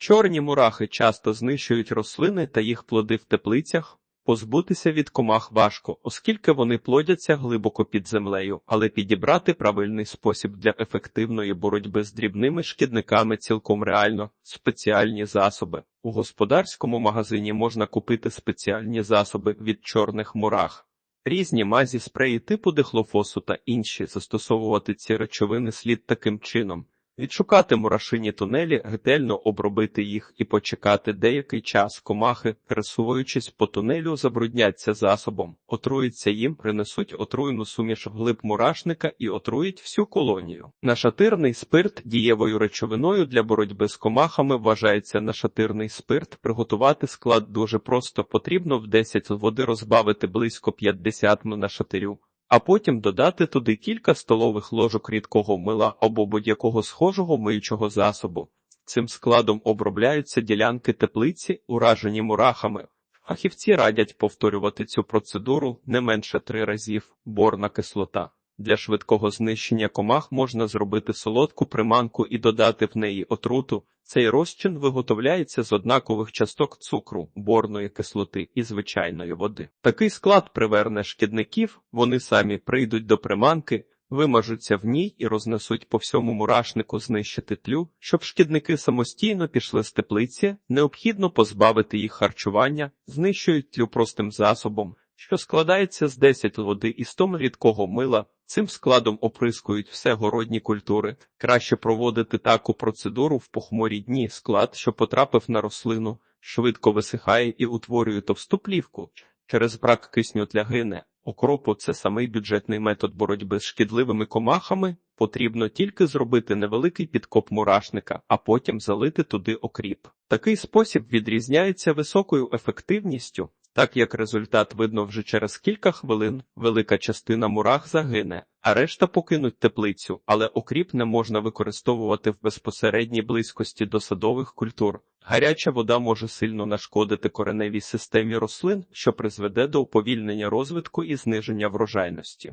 Чорні мурахи часто знищують рослини та їх плоди в теплицях. Позбутися від комах важко, оскільки вони плодяться глибоко під землею, але підібрати правильний спосіб для ефективної боротьби з дрібними шкідниками цілком реально спеціальні засоби. У господарському магазині можна купити спеціальні засоби від чорних мурах. Різні мазі спреї типу дихлофосу та інші застосовувати ці речовини слід таким чином. Відшукати мурашині тунелі, ретельно обробити їх і почекати деякий час комахи, пересуваючись по тунелю, забрудняться засобом, отруються їм, принесуть отруйну суміш вглиб мурашника і отрують всю колонію. Нашатирний спирт дієвою речовиною для боротьби з комахами вважається нашатирний спирт. Приготувати склад дуже просто. Потрібно в 10 води розбавити близько 50 м нашатирю а потім додати туди кілька столових ложок рідкого мила або будь-якого схожого миючого засобу. Цим складом обробляються ділянки теплиці, уражені мурахами. Фахівці радять повторювати цю процедуру не менше три разів борна кислота. Для швидкого знищення комах можна зробити солодку приманку і додати в неї отруту. Цей розчин виготовляється з однакових часток цукру, борної кислоти і звичайної води. Такий склад приверне шкідників, вони самі прийдуть до приманки, вимажуться в ній і рознесуть по всьому мурашнику знищити тлю. Щоб шкідники самостійно пішли з теплиці, необхідно позбавити їх харчування, знищують тлю простим засобом, що складається з 10 води і 100 рідкого мила. Цим складом оприскують все городні культури. Краще проводити таку процедуру в похмурі дні. Склад, що потрапив на рослину, швидко висихає і утворює товсту плівку. Через брак кисню для гине. Окропу це самий бюджетний метод боротьби з шкідливими комахами. Потрібно тільки зробити невеликий підкоп мурашника, а потім залити туди окріп. Такий спосіб відрізняється високою ефективністю. Так як результат видно вже через кілька хвилин, велика частина мурах загине, а решта покинуть теплицю, але окріп не можна використовувати в безпосередній близькості до садових культур. Гаряча вода може сильно нашкодити кореневій системі рослин, що призведе до уповільнення розвитку і зниження врожайності.